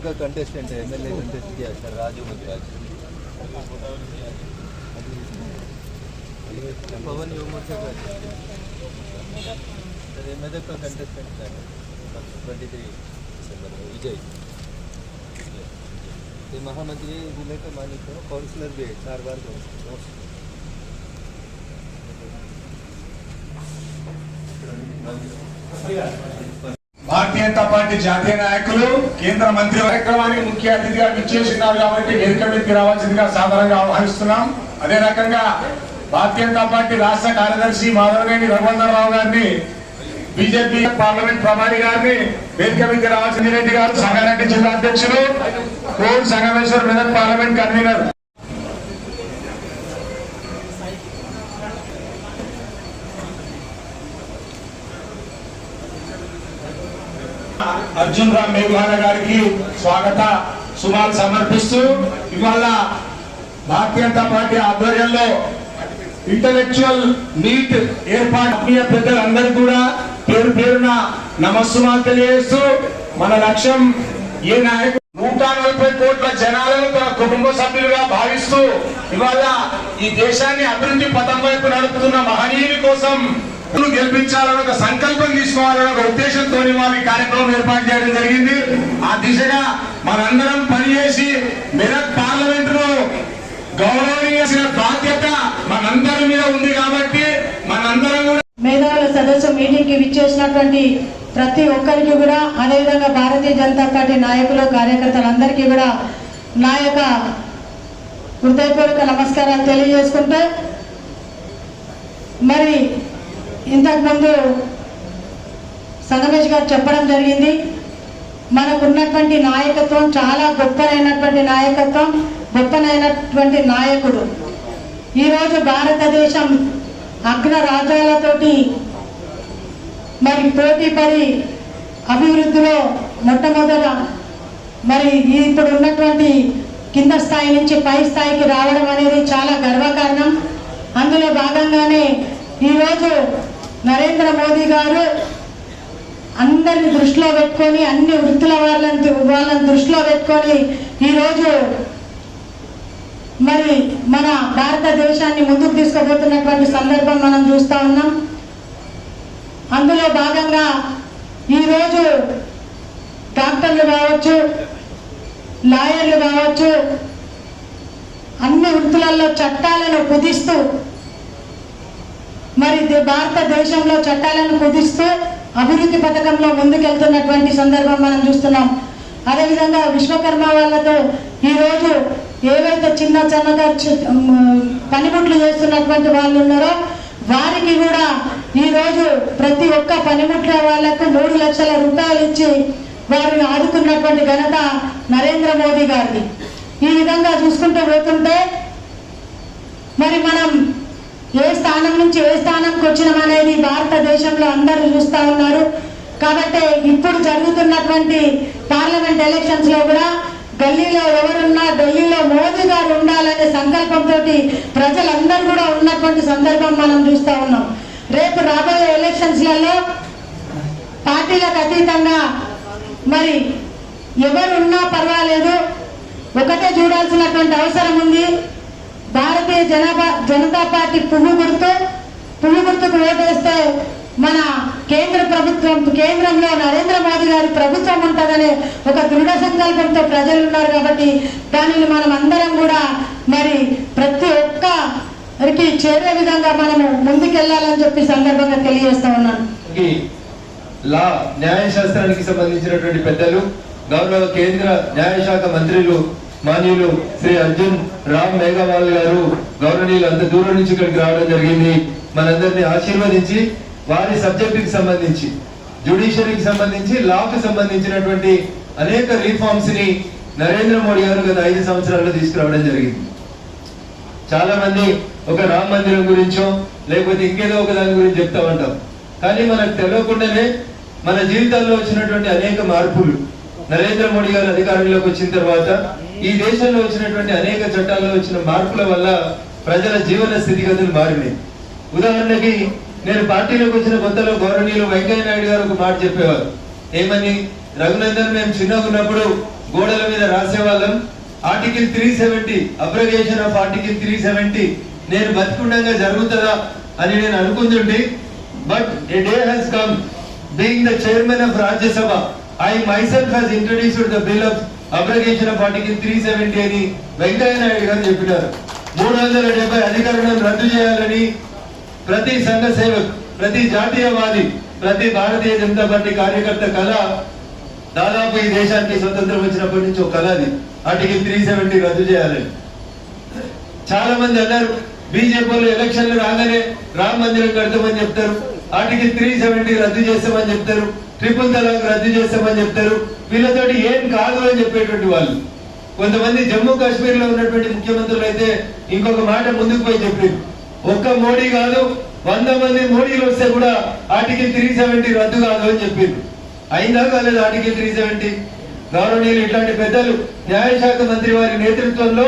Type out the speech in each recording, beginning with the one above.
का कंटेस्टेंट है MLA contest sir Raju Mudraj Pawan युवा का कंटेस्टेंट ट्वेंटी थ्री दिसंबर विजय ये महामंत्री ज़िले का मानिक हो काउंसलर भी है चार बार काउंसलर భారతీయ జనతా పార్టీ జాతీయ నాయకులు కేంద్ర మంత్రి కార్యక్రమానికి ముఖ్య అతిథిగా విచ్చేసినారు కాబట్టి వేదిక మీదకి రావాల్సిందిగా సాధారణంగా ఆహ్వానిస్తున్నాం. అదే రకంగా భారతీయ జనతా పార్టీ రాష్ట్ర కార్యదర్శి మాధవనేని రఘువందరరావు గారిని బీజేపీ పార్లమెంట్ ప్రధాని గారిని వేదిక మీదకి రావాల్సింది రెడ్డి గారు సంగారెడ్డి జిల్లా అధ్యక్షులు కోడ్ సంగమేశ్వర్ మెదక్ పార్లమెంట్ కన్వీనర్. అర్జున్ రామ్ మేఘాల గారికి స్వాగత సుమాలు సమర్పిస్తూ ఇవాళ భారతీయ జనతా పార్టీ ఆధ్వర్యంలో ఇంటలెక్చువల్ మీట్ ఏర్పాటు. పెద్దలందరూ కూడా పేరు పేరున నమస్సుమాలు తెలియజేస్తూ మన లక్ష్యం ఏ నాయకుడు నూట నలభై కోట్ల జనాలను తన కుటుంబ సభ్యులుగా భావిస్తూ ఇవాళ ఈ దేశాన్ని అభివృద్ధి పథం వైపు నడుపుతున్న మహనీయుని కోసం గెలిపించాలని ఒక సంకల్పం తీసుకోవాలని ఒక ఉద్దేశంతో వాళ్ళు ఈ కార్యక్రమం ఏర్పాటు చేయడం జరిగింది. ఆ దిశగా మనందరం పనిచేసి మెదక్ పార్లమెంట్లో గౌరవనీయాల్సిన బాధ్యత మనందరి మీద ఉంది కాబట్టి మనందరం కూడా మేధావుల సదస్సు మీటింగ్కి విచ్చేసినటువంటి ప్రతి ఒక్కరికి కూడా అదేవిధంగా భారతీయ జనతా పార్టీ నాయకులు కార్యకర్తలందరికీ కూడా నా యొక్క హృదయపూర్వక నమస్కారాలు తెలియజేసుకుంటూ మరి ఇంతకుముందు సంగమేష్ గారు చెప్పడం జరిగింది. మనకున్నటువంటి నాయకత్వం చాలా గొప్పనైనటువంటి నాయకత్వం గొప్పనైనటువంటి నాయకుడు. ఈరోజు భారతదేశం అగ్ర రాజ్యాలతోటి మరి పోటీ పడి అభివృద్ధిలో మొట్టమొదట మరి ఇప్పుడు ఉన్నటువంటి కింద స్థాయి నుంచి పై స్థాయికి రావడం అనేది చాలా గర్వకారణం. అందులో భాగంగానే ఈరోజు నరేంద్ర మోదీ గారు అందరిని దృష్టిలో పెట్టుకొని అన్ని వృత్తుల వాళ్ళని వాళ్ళని దృష్టిలో పెట్టుకొని ఈరోజు మరి మన భారతదేశాన్ని ముందుకు తీసుకుపోతున్నటువంటి సందర్భం మనం చూస్తూ ఉన్నాం. అందులో భాగంగా ఈరోజు డాక్టర్లు కావచ్చు లాయర్లు కావచ్చు అన్ని వృత్తులలో చట్టాలను కుదిస్తూ మరి భారతదేశంలో చట్టాలను కుదిస్తూ అభివృద్ధి పథకంలో ముందుకెళ్తున్నటువంటి సందర్భం మనం చూస్తున్నాం. అదేవిధంగా విశ్వకర్మ వాళ్ళతో ఈరోజు ఏవైతే చిన్న చిన్నగా పనిముట్లు చేస్తున్నటువంటి వాళ్ళు ఉన్నారో వారికి కూడా ఈరోజు ప్రతి ఒక్క పనిముట్ల వాళ్ళకు మూడు లక్షల రూపాయలు ఇచ్చి వారిని ఆదుకున్నటువంటి ఘనత నరేంద్ర మోదీ గారిది. ఈ విధంగా చూసుకుంటూ పోతుంటే మరి మనం ఏ స్థానం నుంచి ఏ స్థానంకి వచ్చినాం అనేది భారతదేశంలో అందరూ చూస్తా ఉన్నారు. కాబట్టి ఇప్పుడు జరుగుతున్నటువంటి పార్లమెంట్ ఎలక్షన్స్లో కూడా గల్లీలో ఎవరున్నా ఢిల్లీలో మోదీ గారు ఉండాలనే సంకల్పంతో ప్రజలందరూ కూడా ఉన్నటువంటి సందర్భం మనం చూస్తా ఉన్నాం. రేపు రాబోయే ఎలక్షన్స్లలో పార్టీలకు అతీతంగా మరి ఎవరున్నా పర్వాలేదు. ఒకటే చూడాల్సినటువంటి అవసరం ఉంది. భారతీయ జనాభా జనతా పార్టీ పువ్వు గుర్తు పువ్వు గుర్తుకు ఓటేస్తే మన కేంద్ర ప్రభుత్వం కేంద్రంలో నరేంద్ర మోదీ గారి ప్రభుత్వం ఉంటుందనే ఒక దృఢ సంకల్పంతో ప్రజలు ఉన్నారు కాబట్టి దానిని మనం అందరం కూడా మరి ప్రతి ఒక్కరికి చేరే విధంగా మనము ముందుకెళ్ళాలని చెప్పి సందర్భంగా తెలియజేస్తా ఉన్నాను. లా న్యాయశాస్త్రానికి సంబంధించినటువంటి పెద్దలు గౌరవ కేంద్ర న్యాయశాఖ మంత్రులు మాన్యులు శ్రీ అర్జున్ రామ్ మేఘవాల్ గారు గౌరవనీయులు అంత దూరం నుంచి ఇక్కడికి రావడం జరిగింది. మనందరినీ ఆశీర్వదించి వారి సబ్జెక్టుకి సంబంధించి జ్యుడిషియరీకి సంబంధించి లాకు సంబంధించినటువంటి అనేక రిఫార్మ్స్ని నరేంద్ర మోడీ గారు గత ఐదు సంవత్సరాల్లో తీసుకురావడం జరిగింది. చాలా మంది ఒక రామ మందిరం గురించో లేకపోతే ఇంకేదో ఒక దాని గురించి చెప్తా ఉంటాం. కానీ మనకు తెలియకుండానే మన జీవితాల్లో వచ్చినటువంటి అనేక మార్పులు నరేంద్ర మోడీ గారు అధికారంలోకి వచ్చిన తర్వాత ఈ దేశంలో వచ్చినటువంటి అనేక చట్టాల్లో వచ్చిన మార్పుల వల్ల ప్రజల జీవన స్థితిగతులు మారినాయి. ఉదాహరణకి నేను పార్టీలోకి వచ్చిన కొత్తలో గౌరవనీయులు వెంకయ్య నాయుడు గారు ఒక మాట చెప్పేవారు. ఏమని? రఘునందన్ మేము చిన్నగా ఉన్నప్పుడు గోడల మీద రాసేవాళ్ళం. Article three seventy abrogation of article three seventy నేను బతికుండగా జరుగుతుందా అని నేను అనుకుంటుంటే but a day has come being the chairman of Rajya Sabha I myself has introduced the bill of abrogation of article three seventy అని వెంకయ్య నాయుడు గారు చెప్పినారు. మూడు వందల డెబ్బై అధికారులను రద్దు చేయాలని ప్రతి సంఘ సేవక్ ప్రతి జాతీయవాది ప్రతి భారతీయ జనతా పార్టీ కార్యకర్త కళ దాదాపు ఈ దేశానికి స్వతంత్రం వచ్చినప్పటి నుంచి ఒక కళ అది. ఆర్టికల్ త్రీ సెవెంటీ రద్దు చేయాలని. చాలా మంది అన్నారు బీజేపీ ఎలక్షన్లు రాగానే రామ మందిరం కడతామని చెప్తారు. ఆర్టికల్ త్రీ సెవెంటీ రద్దు చేస్తామని చెప్తారు. ట్రిపుల్ తలాక్ రద్దు చేస్తామని చెప్తారు. వీళ్ళతోటి ఏం కాదు అని చెప్పేటువంటి వాళ్ళు. కొంతమంది జమ్మూ కాశ్మీర్లో ఉన్నటువంటి ముఖ్యమంత్రులు అయితే ఇంకొక మాట ముందుకు పోయి చెప్పారు. ఒక్క మోడీ కాదు వంద మంది మోడీలు వస్తే కూడా ఆర్టికల్ త్రీ సెవెంటీ రద్దు కాదు అని చెప్పారు. అయిందా కాలేదు ఆర్టికల్ త్రీ సెవెంటీ? గౌరవనీయులు ఇట్లాంటి పెద్దలు న్యాయశాఖ మంత్రి వారి నేతృత్వంలో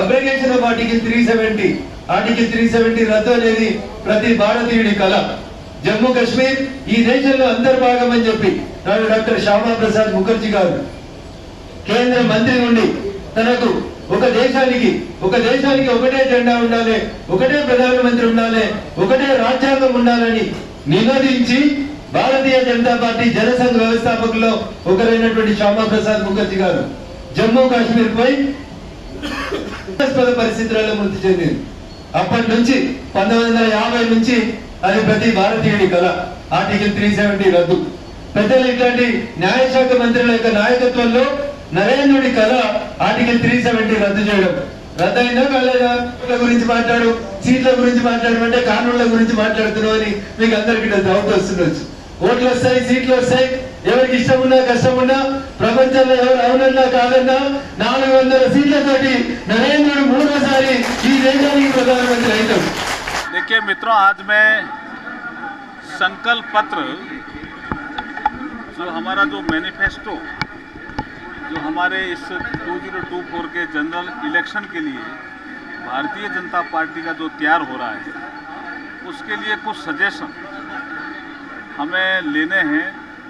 abrogation of article three seventy article three seventy రద్దు అనేది ప్రతి భారతీయుడి కళ జమ్మూ కాశ్మీర్ ఈ దేశంలో అంతర్భాగం అని చెప్పి నాడు డాక్టర్ శ్యామా ప్రసాద్ ముఖర్జీ గారు కేంద్ర మంత్రి నుండి తనకు ఒక దేశానికి ఒక దేశానికి ఒకటే జెండా ఉండాలి ఒకటే ప్రధానమంత్రి ఉండాలి ఒకటే రాజ్యాంగం ఉండాలని నినదించి భారతీయ జనతా పార్టీ జనసంఘ వ్యవస్థాపకుల్లో ఒకరైనటువంటి శ్యామా ప్రసాద్ ముఖర్జీ గారు జమ్మూ కాశ్మీర్ పై పరిస్థితులలో మృతి చెందింది. అప్పటి నుంచి పంతొమ్మిది వందల యాభై నుంచి అది ప్రతి భారతీయుడి కళ ఆర్టికల్ త్రీ సెవెంటీ రద్దు. పెద్దలు ఇట్లాంటి న్యాయశాఖ మంత్రుల యొక్క నాయకత్వంలో నరేంద్రుడి కళ ఆర్టికల్ త్రీ సెవెంటీ రద్దు చేయడం. రద్దయిందా కాలేదా? గురించి మాట్లాడు. సీట్ల గురించి మాట్లాడమంటే కానూన్ల గురించి మాట్లాడుతున్నావు అని మీకు అందరికి డౌట్ వస్తుండొచ్చు. ఓట్లు వస్తాయి సీట్లు వస్తాయి. ఎవరికి ఇష్టం ఉన్నా కష్టం ఉన్నా ప్రపంచంలో ఎవరు అవునన్నా కాదన్నా నాలుగు వందల సీట్లతోటి నరేంద్రుడు మూడోసారి ఈ దేశానికి ప్రధానమంత్రి అవుతాడు. देखिए मित्रों, आज मैं संकल्प पत्र, जो हमारा जो मैनिफेस्टो जो हमारे इस 2024 के जनरल इलेक्शन के लिए भारतीय जनता पार्टी का जो तैयार हो रहा है, उसके लिए कुछ सजेशन हमें लेने हैं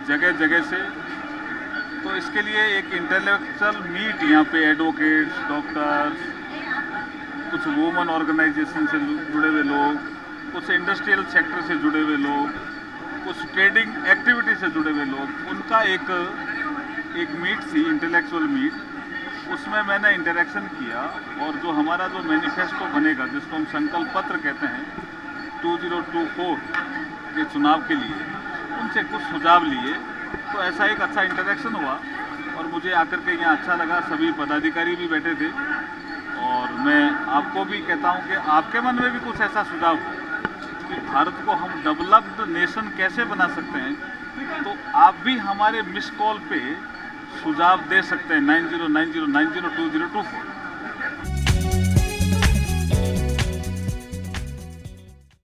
जगह जगह से। तो इसके लिए एक इंटेलेक्चुअल मीट यहाँ पे एडवोकेट्स डॉक्टर्स कुछ वुमन ऑर्गेनाइजेशन से जुड़े हुए लोग, कुछ इंडस्ट्रियल सेक्टर से जुड़े हुए लोग, कुछ ट्रेडिंग एक्टिविटी से जुड़े हुए लोग, उनका एक एक मीट थी इंटेलेक्चुअल मीट उसमें मैंने इंटरेक्शन किया और जो हमारा जो मैनिफेस्टो बनेगा, जिसको हम संकल्प पत्र कहते हैं 2024 के चुनाव के लिए, उनसे कुछ सुझाव लिए। तो ऐसा एक अच्छा इंटरेक्शन हुआ और मुझे आकर के यहाँ अच्छा लगा। सभी पदाधिकारी भी बैठे थे। और मैं आपको भी कहता हूँ कि आपके मन में भी कुछ ऐसा सुझाव हो कि भारत को हम डेवलप्ड नेशन कैसे बना सकते हैं तो आप भी हमारे मिस कॉल पे सुझाव दे सकते हैं, nine zero nine zero nine zero, two zero, two four.